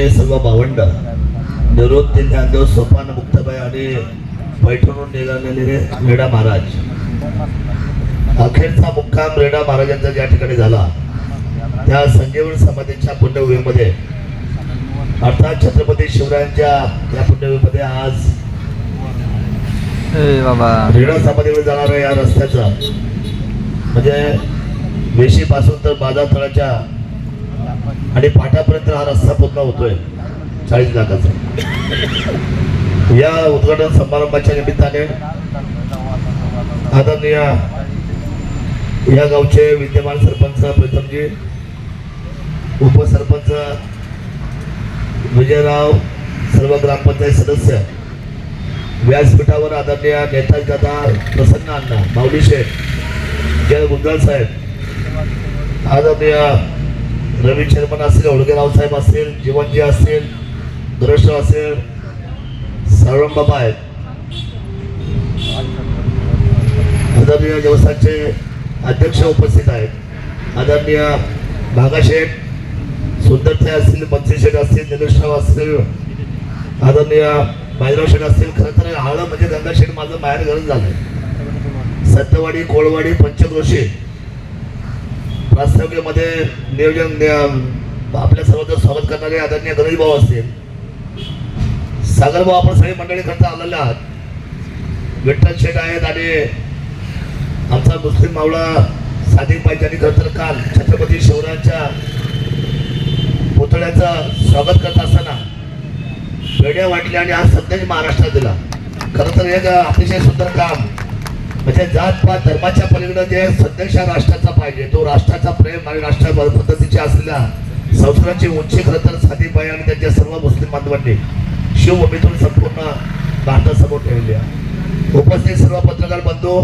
आमचे सर्व भावंड निवृत्ती ज्ञानदेव सोपान मुक्ताबाई आणि पैठणून निघालेले रेडा महाराज. अखेरचा मुक्काम रेडा महाराजांचा ज्या ठिकाणी झाला त्या संजीवन समाधीच्या पुण्यभूमीमध्ये अर्थात छत्रपती शिवरायांच्या या पुण्यभूमीमध्ये आज रेडा समाधीवर जाणाऱ्या या रस्त्याचं. म्हणजे वेशीपासून तर बाजार तळाच्या आणि पाठापर्यंत हा रस्ता पूर्ण होतोय. चाळीस लाखाचा. या उद्घाटन समारंभाच्या निमित्ताने आदरणीय या गावचे विद्यमान सरपंच प्रीतमजी उपसरपंच विजयराव सर्व ग्रामपंचायत सदस्य व्यासपीठावर आदरणीय नेताजी दादा प्रसन्न अण्णा माऊली शेठ जय गुंजाळ साहेब आदरणीय रवी चेअरमन असेल होळगेराव साहेब असतील जीवनजी असेल दुरष्ट असेल साळुंब बाबा आहेत आदरणीय देवस्थानचे अध्यक्ष उपस्थित आहेत. आदरणीय भागाशेठ सुंदरथे असतील बंसी शेठ असतील निलेशराव असतील आदरणीय बाजीराव शेठ असतील खरं तर हाळं म्हणजे गंगाशेठ माझं बाहेर घरच झालंय. सत्यवाडी कोळवाडी पंचक्रोशी. प्रास्ताविकेमध्ये नियोजन आपल्या सर्वांचं स्वागत करणारे आदरणीय गणेश भाऊ असतील. सागर भाऊ आपण सगळी मंडळी करता आलेले आहात. विठ्ठल शेठ आहेत आणि आमचा मुस्लिम मावळा सादिक पाहिजे आणि खरं तर काल छत्रपती शिवरायांच्या पुतळ्याचं स्वागत करत असताना वेड्या वाटल्या आणि हा संदेश महाराष्ट्रात दिला. खरं तर एक अतिशय सुंदर काम म्हणजे जात पात धर्माच्या पलीकडे जे संदेश राष्ट्राचा पाहिजे तो राष्ट्राचा प्रेम आणि राष्ट्र पद्धतीच्या असलेल्या संस्काराची उंची खरं तर साधीबाई आणि त्यांच्या सर्व मुस्लिम बांधवांनी शिवभूमीतून संपूर्ण भारतासमोर ठेवली आहे. उपस्थित सर्व पत्रकार बंधू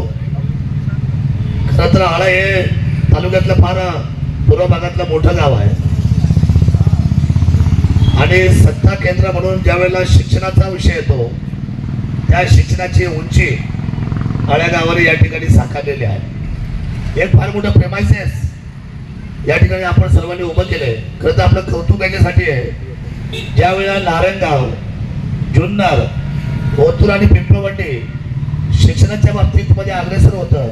खरं तर आळा हे तालुक्यातलं फार पूर्व भागातलं मोठं गाव आहे. आणि सत्ता केंद्र म्हणून ज्या वेळेला शिक्षणाचा विषय येतो त्या शिक्षणाची उंची आळ्या या ठिकाणी साकारलेली आहे. एक फार मोठं प्रेमायसेस या ठिकाणी आपण सर्वांनी उभं केलंय. खरं तर आपलं कौतुक याच्यासाठी आहे. ज्या वेळेला नारायणगाव जुन्नर ओतूर आणि पिंपळवंडी शिक्षणाच्या बाबतीत मध्ये अग्रेसर होतं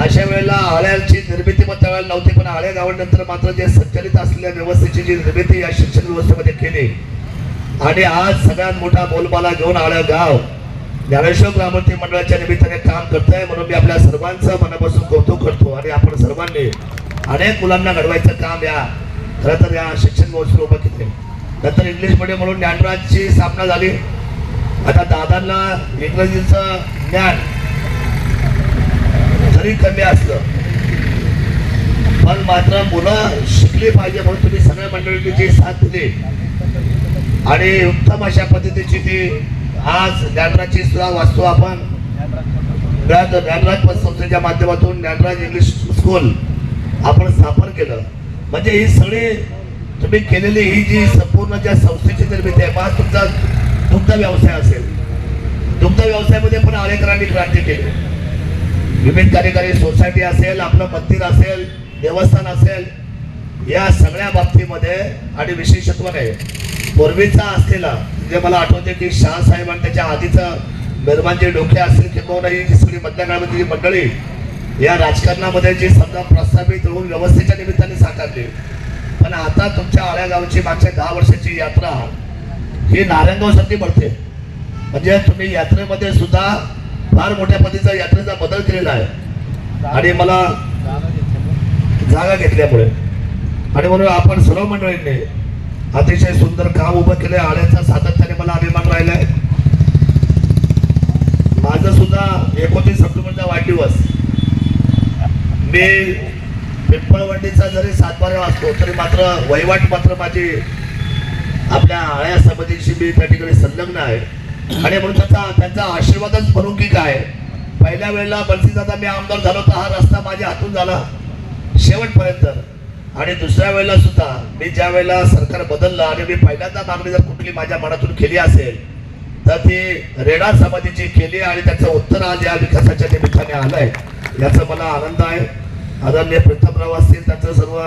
अशा वेळेला आळ्याची निर्मिती पण त्यावेळेला नव्हती पण आळ्या गावानंतर मात्र जे संचालित असलेल्या व्यवस्थेची जी निर्मिती या शिक्षण व्यवस्थेमध्ये केली. आणि आज सगळ्यात मोठा बोलबाला घेऊन आळ्या गाव ज्ञानेश्वर ग्रामोन्नती मंडळाच्या निमित्ताने काम करतंय म्हणून मी आपल्या सर्वांचं मनापासून कौतुक करतो आणि आपण सर्वांनी अनेक मुलांना घडवायचं काम या खरं तर या शिक्षण महोत्सव उभं केले नंतर इंग्लिश मीडियम म्हणून ज्ञानराजची स्थापना झाली. आता दादांना इंग्रजीचं ज्ञान जरी कमी असलं पण मात्र मुलं शिकली पाहिजे म्हणून तुम्ही सगळ्या मंडळींनी जी साथ दिली आणि उत्तम अशा पद्धतीची ती आज ज्ञानराजची सुद्धा वाचतो आपण. ज्ञान ज्ञानराज संस्थेच्या माध्यमातून ज्ञानराज इंग्लिश स्कूल आपण स्थापन केलं. म्हणजे ही सगळी तुम्ही केलेली ही जी संपूर्ण ज्या संस्थेची निर्मिती आहे मग तुमचा दुग्ध व्यवसाय असेल. दुग्ध व्यवसायामध्ये पण आळेकरांनी क्रांती केली. विविध कार्यकारी सोसायटी असेल आपलं मंदिर असेल देवस्थान असेल या सगळ्या बाबतीमध्ये आणि विशेषत्वाने पूर्वीचा असलेला म्हणजे मला आठवते की शहासाहेब आणि त्याच्या आधीचं निर्माणचे डोके असतील किंवा ही जी सगळी मधल्या काळामध्ये जी मंडळी या राजकारणामध्ये जी समजा प्रस्थापित होऊन व्यवस्थेच्या निमित्ताने साकारली. पण आता तुमच्या आळ्या गावची मागच्या दहा वर्षाची यात्रा ही नारायणगावसाठी पडते. म्हणजे तुम्ही यात्रेमध्ये सुद्धा फार मोठ्या पद्धतीचा यात्रेचा बदल केलेला आहे. आणि मला जागा घेतल्यामुळे. आणि म्हणून आपण सर्व मंडळींनी अतिशय सुंदर काम उभं केलंय आळ्याचा सातत्याने मला अभिमान राहिलाय. माझं सुद्धा एकोणतीस सप्टेंबरचा वाढदिवस. मी पिंपळवंडीचा जरी सातबारा वाचतो तरी मात्र वहिवाट मात्र माझी आपल्या आळ्या समितीशी मी त्या ठिकाणी संलग्न आहे. आणि म्हणून त्याचा त्यांचा आशीर्वादच म्हणून की काय पहिल्या वेळेला बंसीदादा मी आमदार झालो तर हा रस्ता माझ्या हातून झाला. शेवटपर्यंत. आणि दुसऱ्या वेळेला सुद्धा मी ज्या वेळेला सरकार बदललं आणि मी पहिल्यांदा मागणी जर कुठली माझ्या मनातून केली असेल तर ती रेडा समाधीची केली आणि त्याचं उत्तर आज या विकासाच्या निमित्ताने आलंय. याचा मला आनंद आहे. आदरणीय प्रतापराव असतील त्यांचं सर्व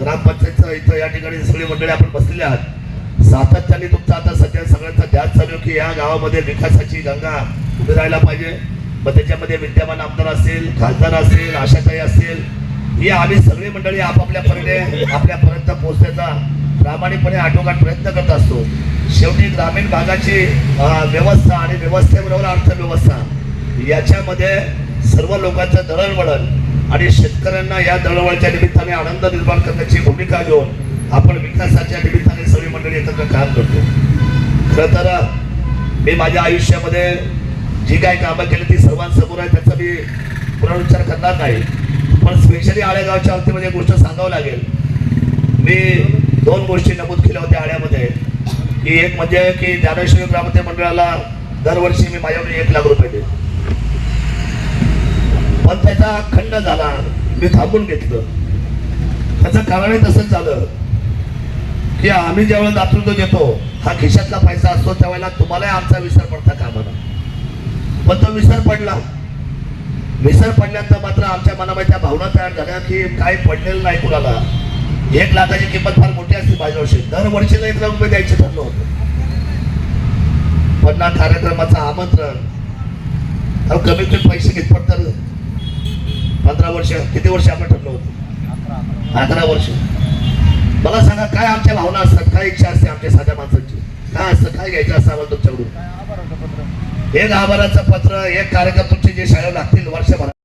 ग्रामपंचायतचं इथं या ठिकाणी सगळी मंडळी आपण बसलेले आहात. सातत्याने तुमचा आता सध्या सगळ्यांचा ध्यान चालू की या गावामध्ये विकासाची गंगा उभी राहायला पाहिजे. मग त्याच्यामध्ये विद्यमान आमदार असेल खासदार असेल आशाताई असेल ही आम्ही सगळी मंडळी आपापल्या परीने आपल्यापर्यंत पोहोचण्याचा प्रामाणिकपणे आटोकाट प्रयत्न करत असतो. शेवटी ग्रामीण भागाची व्यवस्था आणि व्यवस्थेबरोबर अर्थव्यवस्था याच्यामध्ये सर्व लोकांचं दळणवळण आणि शेतकऱ्यांना या दळणवळच्या निमित्ताने आनंद निर्माण करण्याची भूमिका घेऊन आपण विकासाच्या निमित्ताने सगळी मंडळी एकत्र काम करतो. खरं तर मी माझ्या आयुष्यामध्ये जी काही कामं केली ती सर्वांसमोर आहे त्याचा मी पुनरुच्चार करणार नाही. पण स्पेशली आळेगावच्या हत्तीमध्ये एक गोष्ट सांगावं लागेल. मी दोन गोष्टी नमूद केल्या होत्या आळ्यामध्ये. की एक म्हणजे की ज्ञानेश्वरी ग्रामते मंडळाला दरवर्षी मी माझ्याकडे एक लाख रुपये देतो. पण त्याचा खंड झाला. मी थांबून घेतलं. त्याचं कारणही तसंच झालं. की आम्ही ज्यावेळेला दातृत्व देतो हा खिशातला पैसा असतो त्यावेळेला तुम्हालाही आमचा विसर पडता का पण तो विसर पडला. विसर पडल्यानंतर मात्र आमच्या मनामध्ये त्या भावना तयार झाल्या की काय पडलेलं नाही कुणाला. एक लाखाची किंमत फार मोठी असते माझ्या वर्षी दरवर्षीला एक लाख रुपये द्यायचे ठरलं होतं. पण कार्यक्रमाचं आमंत्रण. अहो कमीत कमी पैसे घेत तर पंधरा वर्ष किती वर्ष आपण ठरलं होतं? अकरा वर्ष. मला सांगा काय आमच्या भावना असतात? काय इच्छा असते आमच्या साध्या माणसांची? काय असतं? काय घ्यायचं असतं आम्हाला तुमच्याकडून? एक आभाराचं पत्र एक कार्यक्रम तुमचे जे शाळेवर लागतील वर्षभर